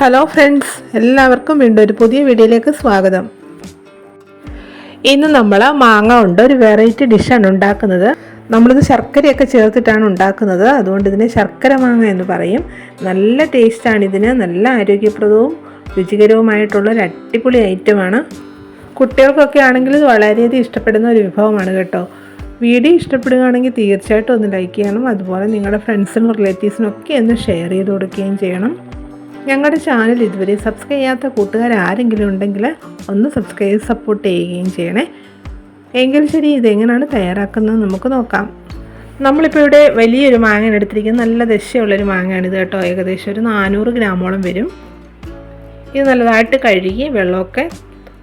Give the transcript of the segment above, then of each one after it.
Hello friends എല്ലാവർക്കും വീണ്ടും ഒരു പുതിയ വീഡിയോയിലേക്ക് സ്വാഗതം. ഇന്ന് നമ്മൾ മാങ്ങ കൊണ്ട് ഒരു വെറൈറ്റി ഡിഷാണ് ഉണ്ടാക്കുന്നത്. നമ്മളിത് ശർക്കരയൊക്കെ ചേർത്തിട്ടാണ് ഉണ്ടാക്കുന്നത്. അതുകൊണ്ട് ഇതിനെ ശർക്കര മാങ്ങ എന്ന് പറയും. നല്ല ടേസ്റ്റാണ് ഇതിന്. നല്ല ആരോഗ്യപ്രദവും രുചികരവുമായിട്ടുള്ള ഒരു അടിപൊളി ഐറ്റമാണ് കുട്ടികൾക്കൊക്കെ ആണെങ്കിൽ ഇത് വളരെയധികം ഇഷ്ടപ്പെടുന്ന ഒരു വിഭവമാണ് കേട്ടോ. വീഡിയോ ഇഷ്ടപ്പെടുകയാണെങ്കിൽ തീർച്ചയായിട്ടും ഒന്ന് ലൈക്ക് ചെയ്യണം. അതുപോലെ നിങ്ങളുടെ ഫ്രണ്ട്സിനും റിലേറ്റീവ്സിനും ഒക്കെ ഒന്ന് ഷെയർ ചെയ്ത് കൊടുക്കുകയും ചെയ്യണം. ഞങ്ങളുടെ ചാനൽ ഇതുവരെ സബ്സ്ക്രൈബ് ചെയ്യാത്ത കൂട്ടുകാർ ആരെങ്കിലും ഉണ്ടെങ്കിൽ ഒന്ന് സബ്സ്ക്രൈബ് സപ്പോർട്ട് ചെയ്യുകയും ചെയ്യണേ. എങ്കിൽ ശരി ഇതെങ്ങനെയാണ് തയ്യാറാക്കുന്നത് നമുക്ക് നോക്കാം. നമ്മളിപ്പോൾ ഇവിടെ വലിയൊരു മാങ്ങ എടുത്തിരിക്കുന്നത്. നല്ല ദശയുള്ളൊരു മാങ്ങയാണിത് കേട്ടോ. ഏകദേശം ഒരു നാനൂറ് ഗ്രാമോളം വരും. ഇത് നല്ലതായിട്ട് കഴുകി വെള്ളമൊക്കെ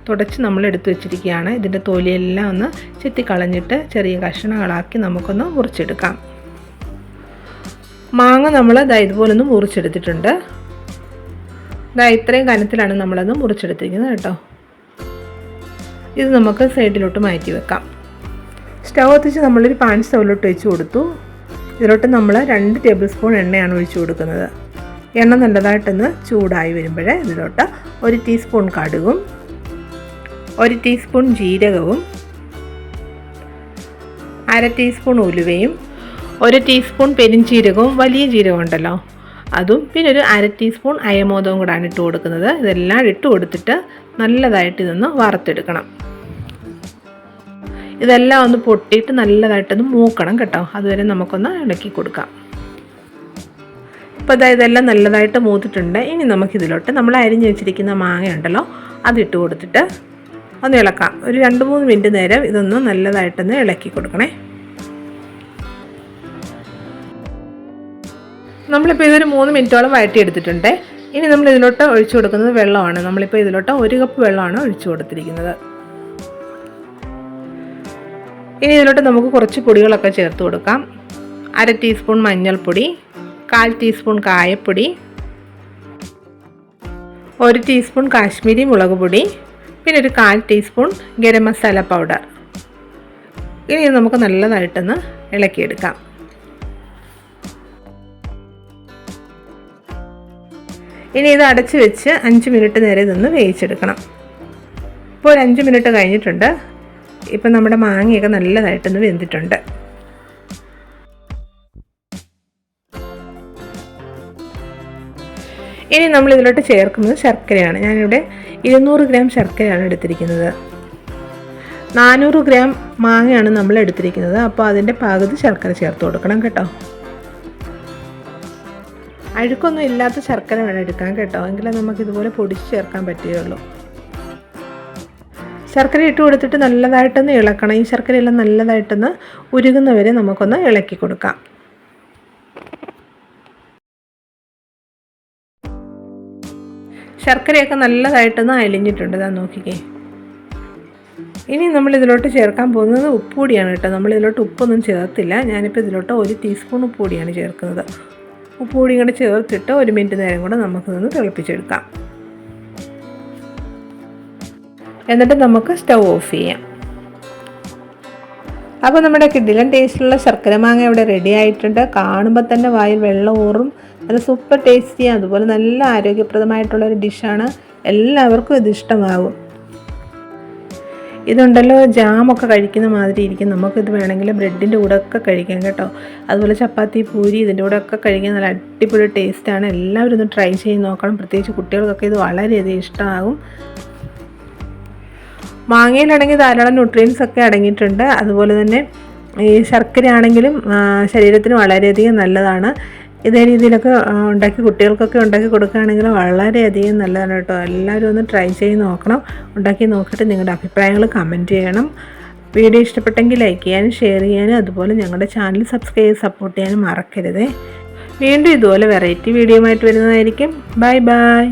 തുടച്ച് നമ്മൾ എടുത്തു വെച്ചിരിക്കുകയാണ്. ഇതിന്റെ തൊലിയെല്ലാം ഒന്ന് ചെത്തി കളഞ്ഞിട്ട് ചെറിയ കഷ്ണങ്ങളാക്കി നമുക്കൊന്ന് മുറിച്ചെടുക്കാം. മാങ്ങ നമ്മൾ ഇതുപോലെ ഒന്ന് മുറിച്ചെടുത്തിട്ടുണ്ട്. ദാ ഇത്രയും കനത്തിലാണ് നമ്മളത് മുറിച്ചെടുത്തിരിക്കുന്നത് കേട്ടോ. ഇത് നമുക്ക് സൈഡിലോട്ട് മാറ്റി വെക്കാം. സ്റ്റവ് കത്തിച്ച് നമ്മളൊരു പാൻ സ്റ്റൗവിലോട്ട് വെച്ച് കൊടുത്തു. ഇതിലോട്ട് നമ്മൾ രണ്ട് ടേബിൾ സ്പൂൺ എണ്ണയാണ് ഒഴിച്ചു കൊടുക്കുന്നത്. എണ്ണ നല്ലതായിട്ടൊന്ന് ചൂടായി വരുമ്പോൾ ഇതിലോട്ട് ഒരു ടീസ്പൂൺ കടുകും ഒരു ടീസ്പൂൺ ജീരകവും അര ടീസ്പൂൺ ഉലുവയും ഒരു ടീസ്പൂൺ പെരിഞ്ചീരകവും വലിയ ജീരകം ഉണ്ടല്ലോ. അതും പിന്നെ ഒരു അര ടീസ്പൂൺ അയമോദവും കൂടാണ് ഇട്ട് കൊടുക്കുന്നത്. ഇതെല്ലാം ഇട്ട് കൊടുത്തിട്ട് നല്ലതായിട്ട് ഇതൊന്ന് വറുത്തെടുക്കണം. ഇതെല്ലാം ഒന്ന് പൊട്ടിയിട്ട് നല്ലതായിട്ടൊന്ന് മൂക്കണം കേട്ടോ. അതുവരെ നമുക്കൊന്ന് ഇളക്കി കൊടുക്കാം. ഇപ്പോൾ ഇതാ ഇതെല്ലാം നല്ലതായിട്ട് മൂത്തിട്ടുണ്ട്. ഇനി നമുക്കിതിലോട്ട് നമ്മൾ അരിഞ്ഞ് വെച്ചിരിക്കുന്ന മാങ്ങ ഉണ്ടല്ലോ അതിട്ട് കൊടുത്തിട്ട് ഒന്ന് ഇളക്കാം. ഒരു രണ്ട് മൂന്ന് മിനിറ്റ് നേരം ഇതൊന്ന് നല്ലതായിട്ടൊന്ന് ഇളക്കി കൊടുക്കണേ. നമ്മളിപ്പോൾ ഇതൊരു മൂന്ന് മിനിറ്റോളം വഴറ്റിയെടുത്തിട്ടുണ്ട്. ഇനി നമ്മൾ ഇതിലോട്ട് ഒഴിച്ചു കൊടുക്കുന്നത് വെള്ളമാണ്. നമ്മളിപ്പോൾ ഇതിലോട്ട് ഒരു കപ്പ് വെള്ളമാണ് ഒഴിച്ചു കൊടുത്തിരിക്കുന്നത്. ഇനി ഇതിലോട്ട് നമുക്ക് കുറച്ച് പൊടികളൊക്കെ ചേർത്ത് കൊടുക്കാം. അര ടീസ്പൂൺ മഞ്ഞൾപ്പൊടി കാൽ ടീസ്പൂൺ കായപ്പൊടി ഒരു ടീസ്പൂൺ കാശ്മീരി മുളക് പൊടി പിന്നെ ഒരു കാൽ ടീസ്പൂൺ ഗരം മസാല പൗഡർ ഇനി നമുക്ക് നല്ലതായിട്ടൊന്ന് ഇളക്കിയെടുക്കാം. ഇനി ഇത് അടച്ചു വെച്ച് അഞ്ച് മിനിറ്റ് നേരെ നിന്ന് വേവിച്ചെടുക്കണം. ഇപ്പോൾ ഒരു അഞ്ച് മിനിറ്റ് കഴിഞ്ഞിട്ടുണ്ട്. ഇപ്പം നമ്മുടെ മാങ്ങയൊക്കെ നല്ലതായിട്ടൊന്ന് വെന്തിട്ടുണ്ട്. ഇനി നമ്മൾ ഇതിലോട്ട് ചേർക്കുന്നത് ശർക്കരയാണ്. ഞാനിവിടെ ഇരുന്നൂറ് ഗ്രാം ശർക്കരയാണ് എടുത്തിരിക്കുന്നത്. നാനൂറ് ഗ്രാം മാങ്ങയാണ് നമ്മൾ എടുത്തിരിക്കുന്നത്. അപ്പോൾ അതിന്റെ പകുതി ശർക്കര ചേർത്ത് കൊടുക്കണം കേട്ടോ. അഴുക്കൊന്നും ഇല്ലാത്ത ശർക്കര വേണം എടുക്കാൻ കേട്ടോ. എങ്കിലേ നമുക്ക് ഇതുപോലെ പൊടിച്ച് ചേർക്കാൻ പറ്റുകയുള്ളൂ. ശർക്കര ഇട്ട് കൊടുത്തിട്ട് നല്ലതായിട്ടൊന്ന് ഇളക്കണം. ഈ ശർക്കരയെല്ലാം നല്ലതായിട്ടൊന്ന് ഉരുകുന്നവരെ നമുക്കൊന്ന് ഇളക്കി കൊടുക്കാം. ശർക്കരയൊക്കെ നല്ലതായിട്ടൊന്ന് അലിഞ്ഞിട്ടുണ്ട്. ഇതാ നോക്കിക്കേ. ഇനി നമ്മൾ ഇതിലോട്ട് ചേർക്കാൻ പോകുന്നത് ഉപ്പുപൊടിയാണ് കേട്ടോ. നമ്മൾ ഇതിലോട്ട് ഉപ്പൊന്നും ചേർത്തില്ല. ഞാനിപ്പോൾ ഇതിലോട്ട് ഒരു ടീസ്പൂൺ ഉപ്പുപൊടിയാണ് ചേർക്കുന്നത്. ഉപ്പുപൊടി കൂടെ ചേർത്തിട്ട് ഒരു മിനിറ്റ് നേരം കൂടെ നമുക്കിതൊന്ന് തിളപ്പിച്ചെടുക്കാം. എന്നിട്ട് നമുക്ക് സ്റ്റൗ ഓഫ് ചെയ്യാം. അപ്പോൾ നമ്മുടെ കിഡിലൻ ടേസ്റ്റിലുള്ള ശർക്കര മാങ്ങ ഇവിടെ റെഡി ആയിട്ടുണ്ട്. കാണുമ്പോൾ തന്നെ വായിൽ വെള്ളം ഊറും. നല്ല സൂപ്പർ ടേസ്റ്റിയാണ് അതുപോലെ നല്ല ആരോഗ്യപ്രദമായിട്ടുള്ള ഒരു ഡിഷാണ് എല്ലാവർക്കും ഇത് ഇഷ്ടമാകും ഇതുണ്ടല്ലോ ജാമൊക്കെ കഴിക്കുന്ന മാതിരി ഇരിക്കും. നമുക്കിത് വേണമെങ്കിൽ ബ്രെഡിന്റെ കൂടെ ഒക്കെ കഴിക്കാം കേട്ടോ. അതുപോലെ ചപ്പാത്തി പൂരി ഇതിന്റെ കൂടെ ഒക്കെ കഴിക്കാൻ നല്ല അടിപൊളി ടേസ്റ്റാണ്. എല്ലാവരും ഒന്ന് ട്രൈ ചെയ്ത് നോക്കണം. പ്രത്യേകിച്ച് കുട്ടികൾക്കൊക്കെ ഇത് വളരെയധികം ഇഷ്ടമാകും. മാങ്ങയിലാണെങ്കിൽ ധാരാളം ന്യൂട്രിയൻസ് ഒക്കെ അടങ്ങിയിട്ടുണ്ട്. അതുപോലെ തന്നെ ഈ ശർക്കര ആണെങ്കിലും ശരീരത്തിന് വളരെയധികം നല്ലതാണ്. ഇതേ രീതിയിലൊക്കെ ഉണ്ടാക്കി കുട്ടികൾക്കൊക്കെ ഉണ്ടാക്കി കൊടുക്കുകയാണെങ്കിൽ വളരെയധികം നല്ലതാണ് കേട്ടോ. എല്ലാവരും ഒന്ന് ട്രൈ ചെയ്ത് നോക്കണം. ഉണ്ടാക്കി നോക്കിയിട്ട് നിങ്ങളുടെ അഭിപ്രായങ്ങൾ കമന്റ് ചെയ്യണം. വീഡിയോ ഇഷ്ടപ്പെട്ടെങ്കിൽ ലൈക്ക് ചെയ്യാനും ഷെയർ ചെയ്യാനും അതുപോലെ ഞങ്ങളുടെ ചാനൽ സബ്സ്ക്രൈബ് സപ്പോർട്ട് ചെയ്യാനും മറക്കരുതേ. വീണ്ടും ഇതുപോലെ വെറൈറ്റി വീഡിയോ ആയിട്ട് വരുന്നതായിരിക്കും. Bye bye